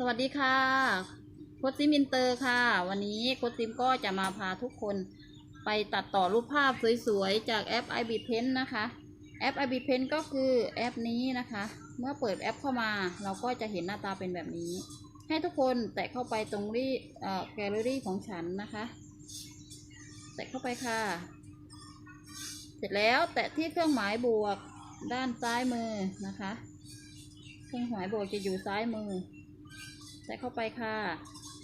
สวัสดีค่ะโคชซิมอินเตอร์ค่ะ วันนี้โคชซิมก็จะมาพาทุกคนไปตัดต่อรูปภาพสวยๆ จากแอป i b p e n นะคะแอป i b p e n ก็คือแอปนี้นะคะ เมื่อเปิดแอปเข้ามาเราก็จะเห็นหน้าตาเป็นแบบนี้ ให้ทุกคนแตะเข้าไปตรงรีแกลเลอรี่ของฉันนะคะ แตะเข้าไปค่ะ เสร็จแล้วแตะที่เครื่องหมายบวกด้านซ้ายมือนะคะ เครื่องหมายบวกจะอยู่ซ้ายมือ ใส่เข้าไปค่ะ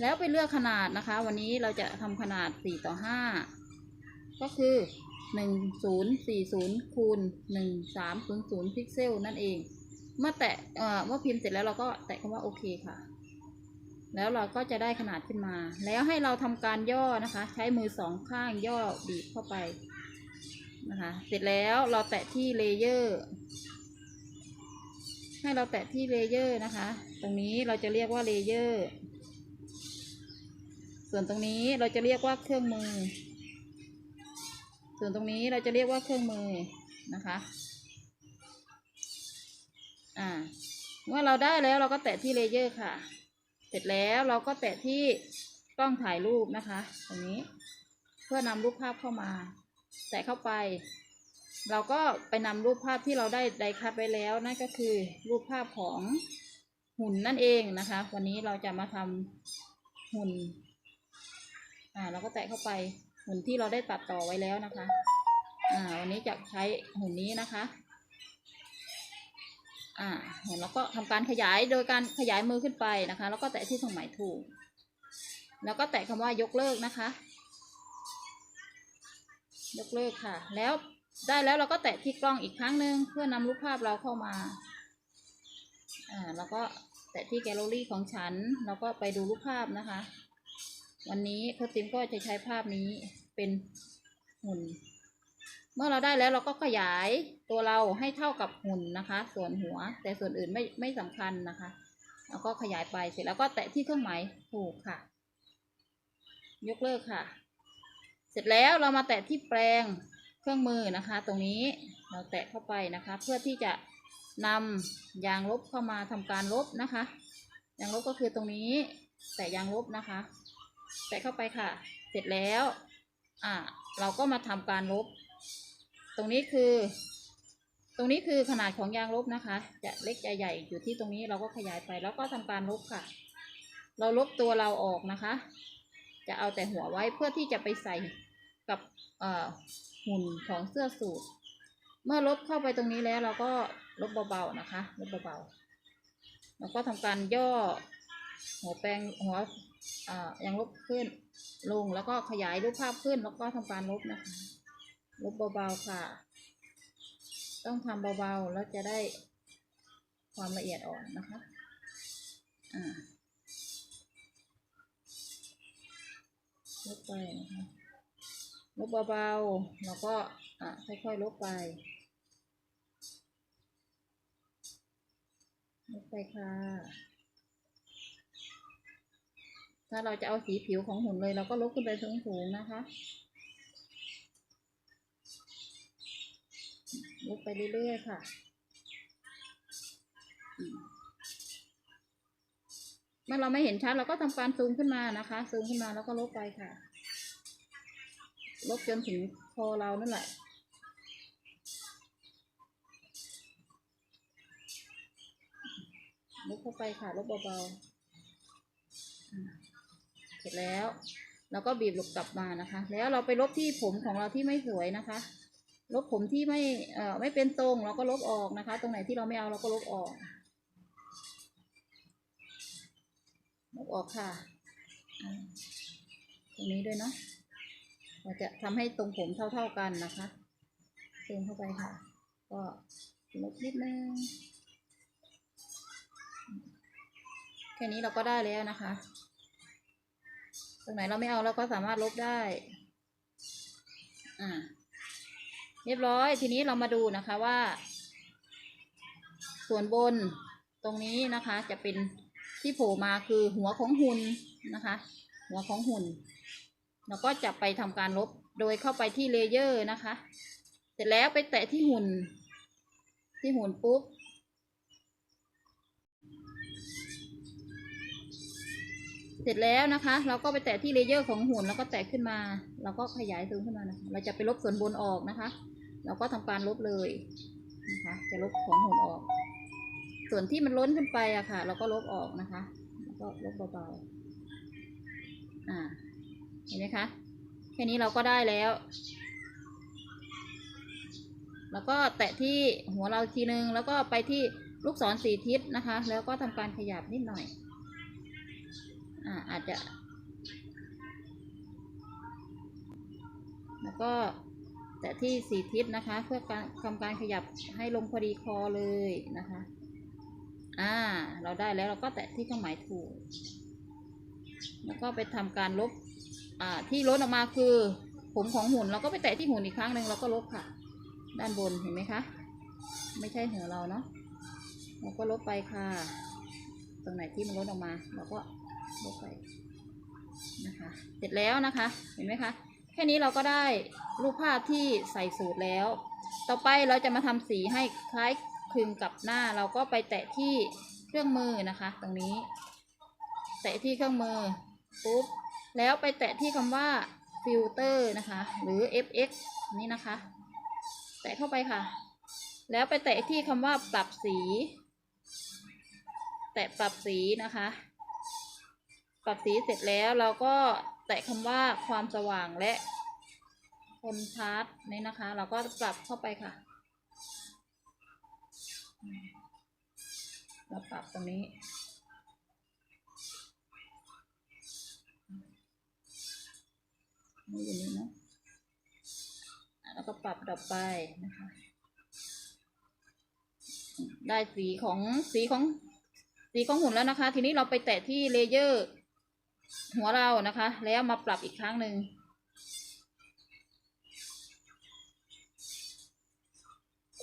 แล้วไปเลือกขนาดนะคะ วันนี้เราจะทำขนาด 4 ต่อ 5 ก็คือ 1040คูณ1300 พิกเซลนั่นเอง เมื่อแตะเอ่อเมื่อพิมพ์เสร็จแล้วเราก็แตะคำว่าโอเคค่ะ แล้วเราก็จะได้ขนาดขึ้นมา แล้วให้เราทำการย่อนะคะ ใช้มือสองข้างย่อบีบเข้าไปนะคะ เสร็จแล้วเราแตะที่เลเยอร์ ให้เราแตะที่เลเยอร์นะคะ ตรงนี้เราจะเรียกว่าเลเยอร์ ส่วนตรงนี้เราจะเรียกว่าเครื่องมือ ส่วนตรงนี้เราจะเรียกว่าเครื่องมือนะคะ อ่า เมื่อเราได้แล้วเราก็แตะที่เลเยอร์ค่ะ เสร็จแล้วเราก็แตะที่กล้องถ่ายรูปนะคะ ตรงนี้ เพื่อนำรูปภาพเข้ามา แตะเข้าไป เราก็ไปนำรูปภาพที่เราได้ไดคัดไว้แล้วนั่นก็คือรูปภาพของหุ่นนั่นเองนะคะ วันนี้เราจะมาทำหุ่นอ่าเราก็แตะเข้าไปหุ่นที่เราได้ตัดต่อไว้แล้วนะคะอ่าวันนี้จะใช้หุ่นนี้นะคะอ่าเห็นแล้วก็ทำการขยายโดยการขยายมือขึ้นไปนะคะ แล้วก็แตะที่ตรงหมายถูก แล้วก็แตะคำว่ายกเลิกนะคะ ยกเลิกค่ะ แล้ว ได้แล้วเราก็แตะที่กล้องอีกครั้งหนึ่งเพื่อนำรูปภาพเราเข้ามา อ่าแล้วก็แตะที่แกลเลอรี่ของฉัน แล้วก็ไปดูรูปภาพนะคะ วันนี้โค้ชติมก็จะใช้ภาพนี้เป็นหุ่น เมื่อเราได้แล้วเราก็ขยายตัวเราให้เท่ากับหุ่นนะคะ ส่วนหัว แต่ส่วนอื่นไม่ไม่สำคัญนะคะ แล้วก็ขยายไปเสร็จแล้วก็แตะที่เครื่องหมายถูกค่ะ ยกเลิกค่ะ เสร็จแล้วเรามาแตะที่แปลง เครื่องมือนะคะ ตรงนี้เราแตะเข้าไปนะคะ เพื่อที่จะนำยางลบเข้ามาทำการลบนะคะ ยางลบก็คือตรงนี้ แตะยางลบนะคะ แตะเข้าไปค่ะ เสร็จแล้ว อ่า เราก็มาทำการลบ ตรงนี้คือ ตรงนี้คือขนาดของยางลบนะคะ จะเล็กจะใหญ่อยู่ที่ตรงนี้เราก็ขยายไปแล้วก็ทำการลบค่ะ เราลบตัวเราออกนะคะ จะเอาแต่หัวไว้เพื่อที่จะไปใส่ กับเอ่อหุ่นของเสื้อสูทเมื่อลบเข้าไปตรงนี้แล้วเราก็ลบเบาๆนะคะ ลบเบาๆแล้วก็ทำการย่อหัวแปรงหัวอ่ายังลบขึ้นลงแล้วก็ขยายรูปภาพขึ้นแล้วก็ทำการลบนะคะ ลบเบาๆค่ะ ต้องทำเบาๆแล้วจะได้ความละเอียดอ่อนนะคะอ่าลบไปนะคะ ลบเบาๆแล้วก็อะค่อยๆลบไปลบไปค่ะ ถ้าเราจะเอาสีผิวของหุ่นเลย เราก็ลบขึ้นไปสูงๆนะคะลบไปเรื่อยๆค่ะเมื่อเราไม่เห็นชัดเราก็ทำการซูมขึ้นมานะคะ ซูมขึ้นมาแล้วก็ลบไปค่ะ ลบจนถึงคอเรานั่นแหละลบเข้าไปค่ะลบเบาๆเสร็จแล้วเราก็บีบลบกลับมานะคะ แล้วเราไปลบที่ผมของเราที่ไม่สวยนะคะ ลบผมที่ไม่เอ่อไม่เป็นตรงเราก็ลบออกนะคะ ตรงไหนที่เราไม่เอาเราก็ลบออก ลบออกค่ะอ่าตรงนี้ด้วยเนาะ เราจะทำให้ตรงผมเท่า ๆกันนะคะเติมเข้าไปค่ะ ก็ลบนิดนึง แค่นี้เราก็ได้แล้วนะคะ ตรงไหนเราไม่เอาเราก็สามารถลบได้ อ่า เรียบร้อย ทีนี้เรามาดูนะคะว่า ส่วนบนตรงนี้นะคะ จะเป็นที่โผล่มาคือหัวของหุ่นนะคะ หัวของหุ่น เราก็จะไปทำการลบโดยเข้าไปที่เลเยอร์นะคะ เสร็จแล้วไปแตะที่หุ่น ที่หุ่นปุ๊บ เสร็จแล้วนะคะ เราก็ไปแตะที่เลเยอร์ของหุ่นแล้วก็แตะขึ้นมา เราก็ขยายซูมขึ้นมานะคะเราจะไปลบส่วนบนออกนะคะ เราก็ทำการลบเลยนะคะ จะลบของหุ่นออก ส่วนที่มันล้นขึ้นไปอะค่ะ เราก็ลบออกนะคะ แล้วก็ลบเบาๆอ่า ห็นไหมคะแค่นี้เราก็ได้แล้ว แล้วก็แตะที่หัวเราทีนึง แล้วก็ไปที่ลูกศรสี่ทิศนะคะ แล้วก็ทำการขยับนิดหน่อยอ่าอาจจะ แล้วก็แตะที่สี่ทิศนะคะ เพื่อการทำการขยับให้ลงพอดีคอเลยนะคะ อ่า เราได้แล้วเราก็แตะที่เครื่องหมายถูก แล้วก็ไปทำการลบ ที่ล้นออกมาคือผมของหุ่นเราก็ไปแตะที่หุ่นอีกครั้งหนึ่งเราก็ลบค่ะ ด้านบนเห็นไหมคะ ไม่ใช่หัวเราเนาะเราก็ลบไปค่ะ ตรงไหนที่มันล้นออกมา เราก็ลบไปนะคะ เสร็จแล้วนะคะ เห็นไหมคะ แค่นี้เราก็ได้รูปภาพที่ใส่สูตรแล้ว ต่อไปเราจะมาทำสีให้คล้ายคลึงกับหน้า เราก็ไปแตะที่เครื่องมือนะคะ ตรงนี้ แตะที่เครื่องมือปุ๊บ แล้วไปแตะที่คำว่าฟิลเตอร์นะคะ หรือ fx นี่นะคะ แตะเข้าไปค่ะ แล้วไปแตะที่คำว่าปรับสี แตะปรับสีนะคะ ปรับสีเสร็จแล้วเราก็แตะคำว่าความสว่างและคอนทราสต์นี่นะคะ เราก็ปรับเข้าไปค่ะ เราปรับตรงนี้ นี่อย่างนี้เนาะอะแล้วก็ปรับต่อไปนะคะ ได้สีของสีของสีของหุ่นแล้วนะคะ ทีนี้เราไปแตะที่เลเยอร์ หัวเรานะคะ แล้วมาปรับอีกครั้งหนึ่ง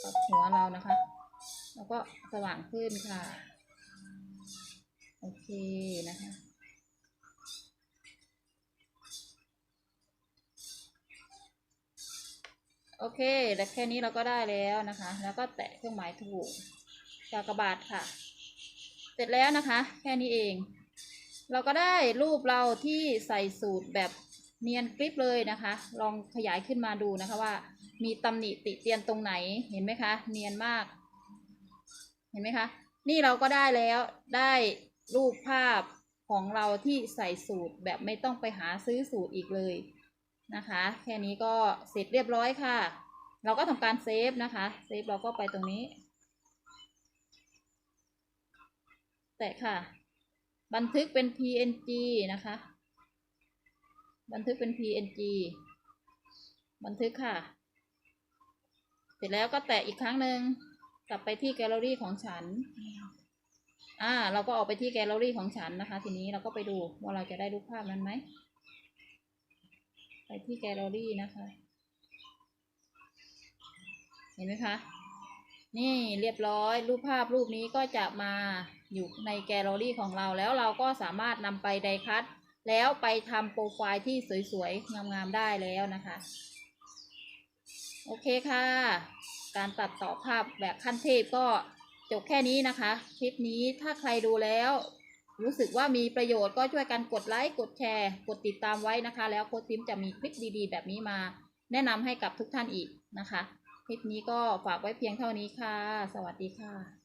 ปรับหัวเรานะคะ แล้วก็สว่างขึ้นค่ะ โอเคนะคะ โอเคแต่แค่นี้เราก็ได้แล้วนะคะ แล้วก็แตะเครื่องหมายถูกกากบาทค่ะ เสร็จแล้วนะคะ แค่นี้เอง เราก็ได้รูปเราที่ใส่สูตรแบบเนียนกริบเลยนะคะ ลองขยายขึ้นมาดูนะคะว่า มีตำหนิติเตียนตรงไหน เห็นไหมคะ เนียนมาก เห็นไหมคะ นี่เราก็ได้แล้ว ได้รูปภาพของเราที่ใส่สูตรแบบไม่ต้องไปหาซื้อสูตรอีกเลย นะคะ แค่นี้ก็เสร็จเรียบร้อยค่ะ เราก็ทำการเซฟนะคะ เซฟเราก็ไปตรงนี้ แตะค่ะ บันทึกเป็น png นะคะ บันทึกเป็น png บันทึกค่ะ เสร็จแล้วก็แตะอีกครั้งหนึ่งกลับไปที่แกลเลอรี่ของฉัน อ่า เราก็ออกไปที่แกลเลอรี่ของฉันนะคะ ทีนี้เราก็ไปดูว่าเราจะได้รูปภาพนั้นไหม ไปที่แกลเลอรี่นะคะ เห็นไหมคะ นี่เรียบร้อยรูปภาพรูปนี้ก็จะมาอยู่ในแกลเลอรี่ของเราแล้วเราก็สามารถนำไปไดคัตแล้วไปทำโปรไฟล์ที่สวยๆ งามๆ ได้แล้วนะคะ โอเคค่ะ การตัดต่อภาพแบบขั้นเทพก็จบแค่นี้นะคะ คลิปนี้ถ้าใครดูแล้ว รู้สึกว่ามีประโยชน์ก็ช่วยกันกดไลค์กดแชร์ กดติดตามไว้นะคะ แล้วโค้ดซิมจะมีคลิปดีๆ แบบนี้มา แนะนำให้กับทุกท่านอีกนะคะ คลิปนี้ก็ฝากไว้เพียงเท่านี้ค่ะ สวัสดีค่ะ